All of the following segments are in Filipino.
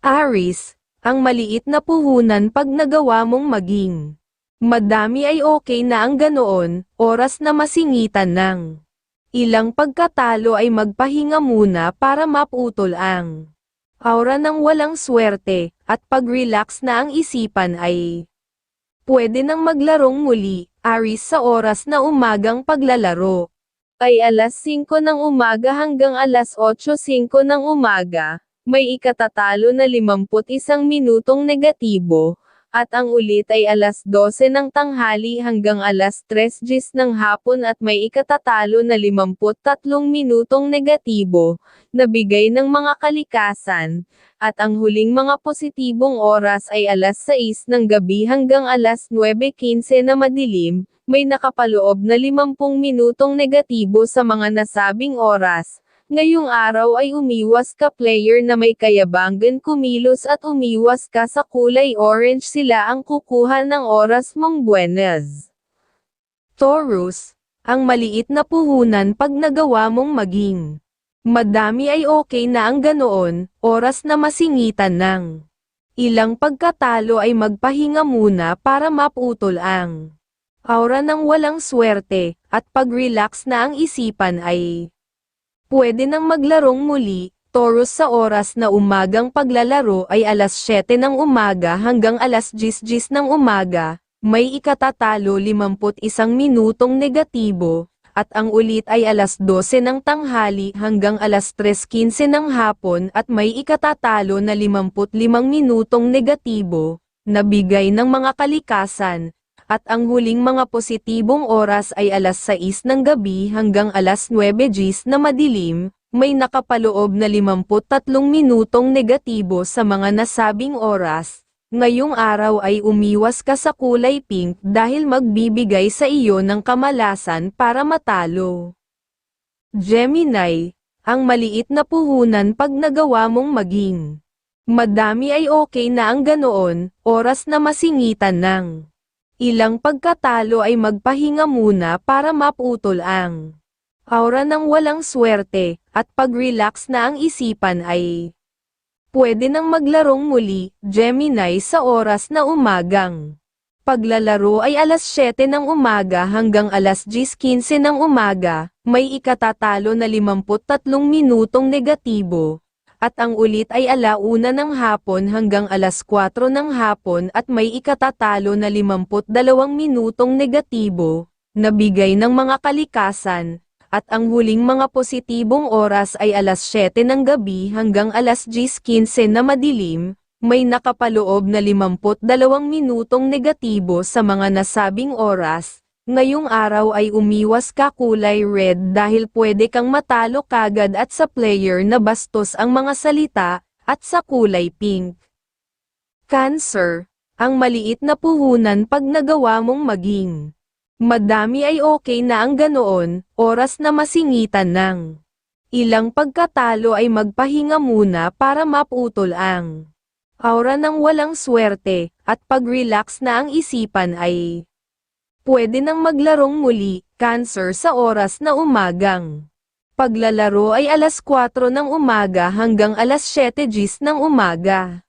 Aris, ang maliit na puhunan pag nagawa mong maging. Madami ay okay na ang ganoon, oras na masingitan ng. Ilang pagkatalo ay magpahinga muna para maputol ang aura ng walang swerte, at pag-relax na ang isipan ay pwede nang maglarong muli, Aris sa oras na umagang paglalaro. Ay alas 5 ng umaga hanggang alas 8.05 ng umaga, may ikatatalo na 51 minutong negatibo, at ang ulit ay alas 12 ng tanghali hanggang alas 3 gis ng hapon at may ikatatalo na 53 minutong negatibo, na bigay ng mga kalikasan, at ang huling mga positibong oras ay alas 6 ng gabi hanggang alas 9.15 na madilim, may nakapaloob na 50 minutong negatibo sa mga nasabing oras. Ngayong araw ay umiwas ka player na may kayabangan kumilos at umiwas ka sa kulay orange sila ang kukuha ng oras mong buenas. Taurus, ang maliit na puhunan pag nagawa mong maging. Madami ay okay na ang ganoon, oras na masingitan ng. Ilang pagkatalo ay magpahinga muna para maputol ang aura ng walang swerte, at pag-relax na ang isipan ay Pwede nang maglarong muli, Taurus sa oras na umagang paglalaro ay alas 7 ng umaga hanggang alas 10 ng umaga, may ikatatalo 51 minutong negatibo, at ang ulit ay alas 12 ng tanghali hanggang alas 3.15 ng hapon at may ikatatalo na 55 minutong negatibo, na bigay ng mga kalikasan, at ang huling mga positibong oras ay alas 6 ng gabi hanggang alas 9 gis na madilim, may nakapaloob na 53 minutong negatibo sa mga nasabing oras. Ngayong araw ay umiwas ka sa kulay pink dahil magbibigay sa iyo ng kamalasan para matalo. Gemini, ang maliit na puhunan pag nagawa mong maging. Madami ay okay na ang ganoon, oras na masingitan ng. Ilang pagkatalo ay magpahinga muna para maputol ang aura ng walang swerte, at pag-relax na ang isipan ay pwede nang maglarong muli, Gemini sa oras na umagang. Paglalaro ay alas 7 ng umaga hanggang alas 10.15 ng umaga, may ikatatalo na 53 minutong negatibo, at ang ulit ay alauna ng hapon hanggang alas 4 ng hapon at may ikatatalo na 52 minutong negatibo, na bigay ng mga kalikasan, at ang huling mga positibong oras ay alas 7 ng gabi hanggang alas 10.15 na madilim, may nakapaloob na 52 minutong negatibo sa mga nasabing oras, Ngayong araw ay umiwas ka kulay red dahil pwede kang matalo kagad at sa player na bastos ang mga salita, at sa kulay pink. Cancer, ang maliit na puhunan pag nagawa mong maging. Madami ay okay na ang ganoon, oras na masingitan ng. Ilang pagkatalo ay magpahinga muna para maputol ang aura ng walang swerte, at pag-relax na ang isipan ay Pwede nang maglarong muli, cancer sa oras na umagang. Paglalaro ay alas 4 ng umaga hanggang alas 7 gis ng umaga.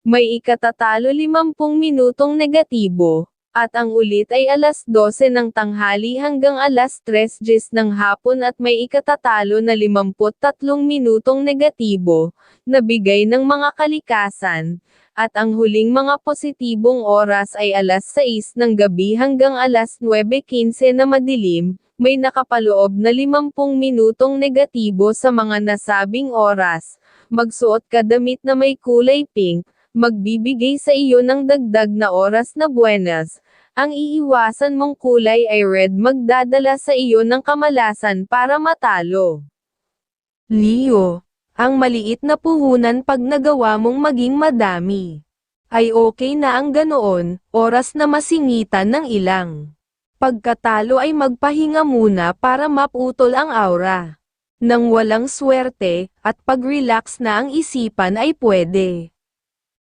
May ikatatalo 50 minutong negatibo, at ang ulit ay alas 12 ng tanghali hanggang alas 3 gis ng hapon at may ikatatalo na 53 minutong negatibo, na bigay ng mga kalikasan, at ang huling mga positibong oras ay alas 6 ng gabi hanggang alas 9.15 na madilim, may nakapaloob na 50 minutong negatibo sa mga nasabing oras. Magsuot ka damit na may kulay pink, magbibigay sa iyo ng dagdag na oras na buenas. Ang iiwasan mong kulay ay red magdadala sa iyo ng kamalasan para matalo. Leo ang maliit na puhunan pag nagawa mong maging madami. Ay okay na ang ganoon, oras na masingitan ng ilang. Pagkatalo ay magpahinga muna para maputol ang aura. Nang walang swerte, at pag-relax na ang isipan ay pwede.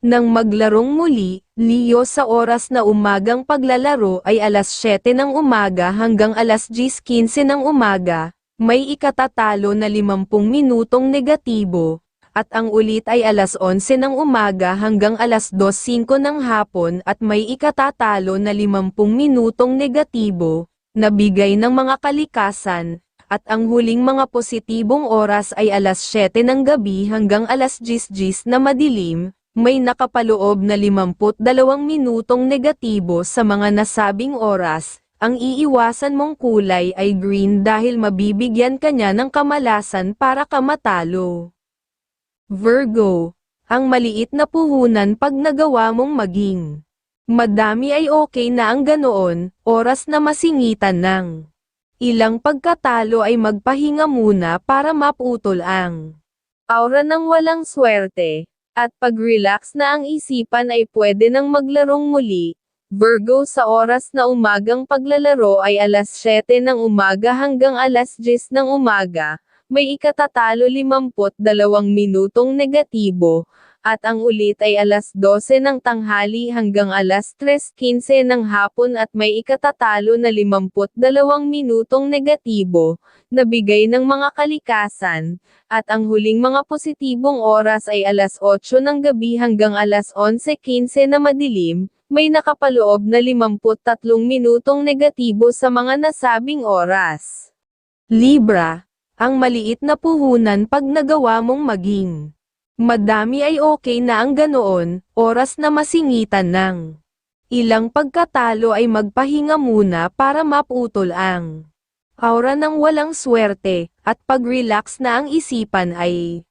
Nang maglarong muli, Leo sa oras na umagang paglalaro ay alas 7 ng umaga hanggang alas 10.15 ng umaga, may ikatatalo na 50 minutong negatibo, at ang ulit ay alas 11 ng umaga hanggang alas 2.05 ng hapon at may ikatatalo na 50 minutong negatibo, na bigay ng mga kalikasan, at ang huling mga positibong oras ay alas 7 ng gabi hanggang alas 10 na madilim, may nakapaloob na 52 minutong negatibo sa mga nasabing oras, ang iiwasan mong kulay ay green dahil mabibigyan ka niya ng kamalasan para ka matalo. Virgo, ang maliit na puhunan pag nagawa mong maging. Madami ay okay na ang ganoon, oras na masingitan ng. Ilang pagkatalo ay magpahinga muna para maputol ang aura ng walang swerte, at pag-relax na ang isipan ay pwede nang maglarong muli, Virgo sa oras na umagang paglalaro ay alas 7 ng umaga hanggang alas 10 ng umaga, may ikatatalo 52 minutong negatibo, at ang ulit ay alas 12 ng tanghali hanggang alas 3.15 ng hapon at may ikatatalo na 52 minutong negatibo, na bigay ng mga kalikasan, at ang huling mga positibong oras ay alas 8 ng gabi hanggang alas 11.15 na madilim, may nakapaloob na 53 minutong negatibo sa mga nasabing oras. Libra, ang maliit na puhunan pag nagawa mong maging. Madami ay okay na ang ganoon, oras na masingitan ng. Ilang pagkatalo ay magpahinga muna para maputol ang aura ng walang swerte, at pag-relax na ang isipan ay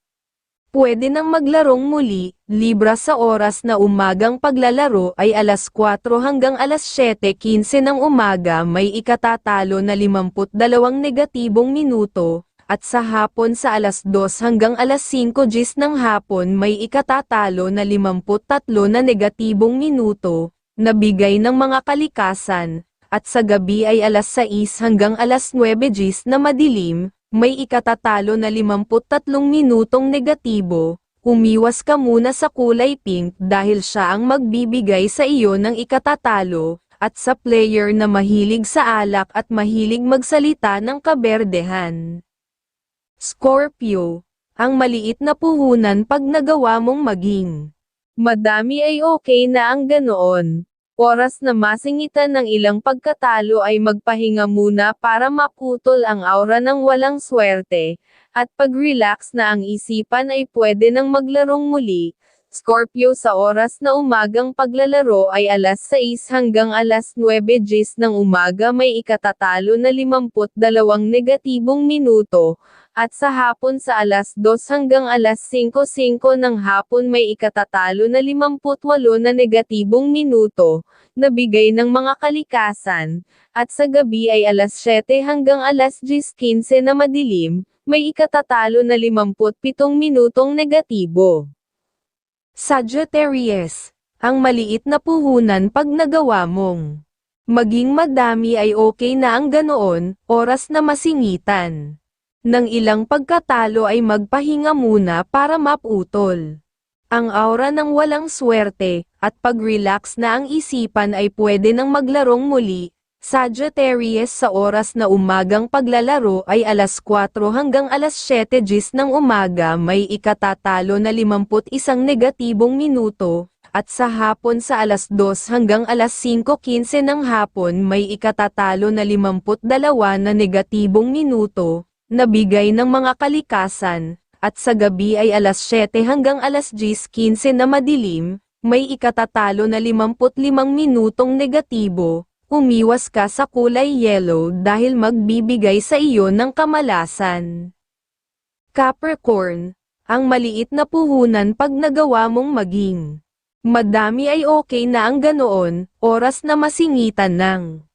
Pwede nang maglarong muli, libra sa oras na umagang paglalaro ay alas 4 hanggang alas 7.15 ng umaga may ikatatalo na 52 negatibong minuto, at sa hapon sa alas 2 hanggang alas 5 gis ng hapon may ikatatalo na 53 na negatibong minuto, na bigay ng mga kalikasan, at sa gabi ay alas 6 hanggang alas 9 gis na madilim, may ikatatalo na 53 minutong negatibo, umiwas ka muna sa kulay pink dahil siya ang magbibigay sa iyo ng ikatatalo, at sa player na mahilig sa alak at mahilig magsalita ng kaberdehan. Scorpio, ang maliit na puhunan pag nagawa mong maging. Madami ay okay na ang ganoon, Oras na masingitan ng ilang pagkatalo ay magpahinga muna para maputol ang aura ng walang swerte, at pag-relax na ang isipan ay pwede nang maglarong muli. Scorpio sa oras na umagang paglalaro ay alas 6 hanggang alas 9 gis ng umaga may ikatatalo na 52 negatibong minuto, at sa hapon sa alas 2 hanggang alas 5.05 ng hapon may ikatatalo na 58 na negatibong minuto, na bigay ng mga kalikasan, at sa gabi ay alas 7 hanggang alas 10.15 na madilim, may ikatatalo na 57 minutong negatibo. Sagittarius, ang maliit na puhunan pag nagawa mong. Maging madami ay okay na ang ganoon, oras na masingitan. Nang ilang pagkatalo ay magpahinga muna para maputol. Ang aura ng walang swerte, at pag-relax na ang isipan ay pwede nang maglarong muli, Sagittarius sa oras na umagang paglalaro ay alas 4 hanggang alas 7 gis ng umaga may ikatatalo na 51 negatibong minuto, at sa hapon sa alas 2 hanggang alas 5.15 ng hapon may ikatatalo na 52 na negatibong minuto, na bigay ng mga kalikasan, at sa gabi ay alas 7 hanggang alas 10.15 na madilim, may ikatatalo na 55 minutong negatibo, umiwas ka sa kulay yellow dahil magbibigay sa iyo ng kamalasan. Capricorn, ang maliit na puhunan pag nagawa mong maging. Madami ay okay na ang ganoon, oras na masingitan ng.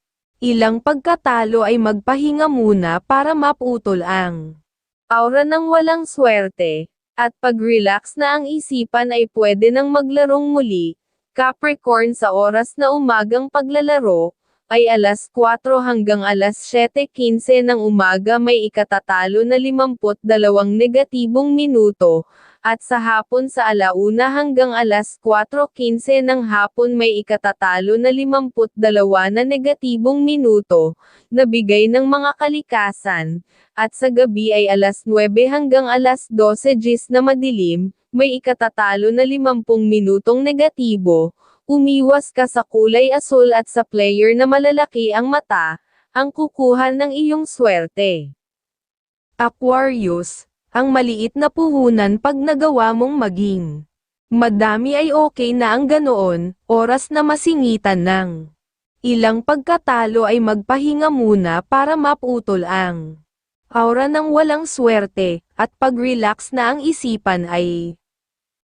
Ilang pagkatalo ay magpahinga muna para maputol ang aura ng walang swerte, at pag-relax na ang isipan ay pwede nang maglarong muli. Capricorn sa oras na umagang paglalaro, ay alas 4 hanggang alas 7.15 ng umaga may ikatatalo na 52 negatibong minuto, at sa hapon sa alauna hanggang alas 4.15 ng hapon may ikatatalo na 52 na negatibong minuto, na bigay ng mga kalikasan, at sa gabi ay alas 9 hanggang alas 12 gis na madilim, may ikatatalo na 50 minutong negatibo, umiwas ka sa kulay asul at sa player na malalaki ang mata, ang kukuha ng iyong swerte. Aquarius, ang maliit na puhunan pag nagawa mong maging. Madami ay okay na ang ganoon, oras na masingitan ng. Ilang pagkatalo ay magpahinga muna para maputol ang aura ng walang swerte, at pag-relax na ang isipan ay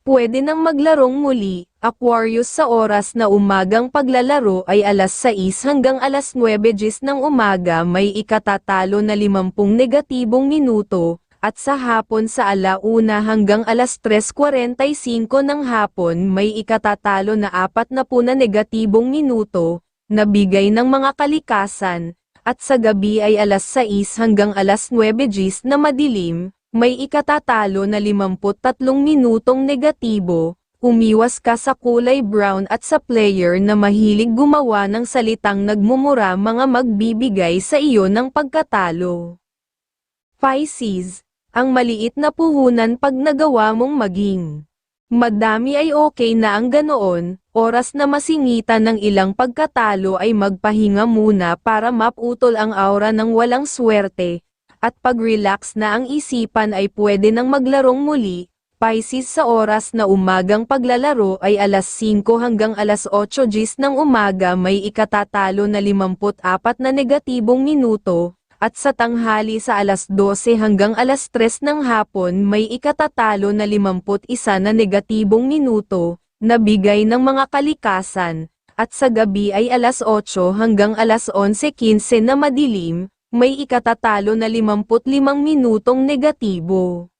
pwede nang maglarong muli, Aquarius sa oras na umagang paglalaro ay alas 6 hanggang alas 9 gis ng umaga may ikatatalo na 50 negatibong minuto, at sa hapon sa alauna hanggang alas 3.45 ng hapon may ikatatalo na 40 na negatibong minuto, na bigay ng mga kalikasan, at sa gabi ay alas 6 hanggang alas 9 gis na madilim, may ikatatalo na 53 minutong negatibo, umiwas ka sa kulay brown at sa player na mahilig gumawa ng salitang nagmumura mga magbibigay sa iyo ng pagkatalo. Pisces, ang maliit na puhunan pag nagawa mong maging. Madami ay okay na ang ganoon, oras na masingitan ng ilang pagkatalo ay magpahinga muna para maputol ang aura ng walang swerte, at pag-relax na ang isipan ay pwede nang maglarong muli, Pisces sa oras na umagang paglalaro ay alas 5 hanggang alas 8 gis ng umaga may ikatatalo na 54 na negatibong minuto, at sa tanghali sa alas 12 hanggang alas 3 ng hapon may ikatatalo na 51 na negatibong minuto, na bigay ng mga kalikasan, at sa gabi ay alas 8 hanggang alas 11.15 na madilim, may ikatatalo na 55 minutong negatibo.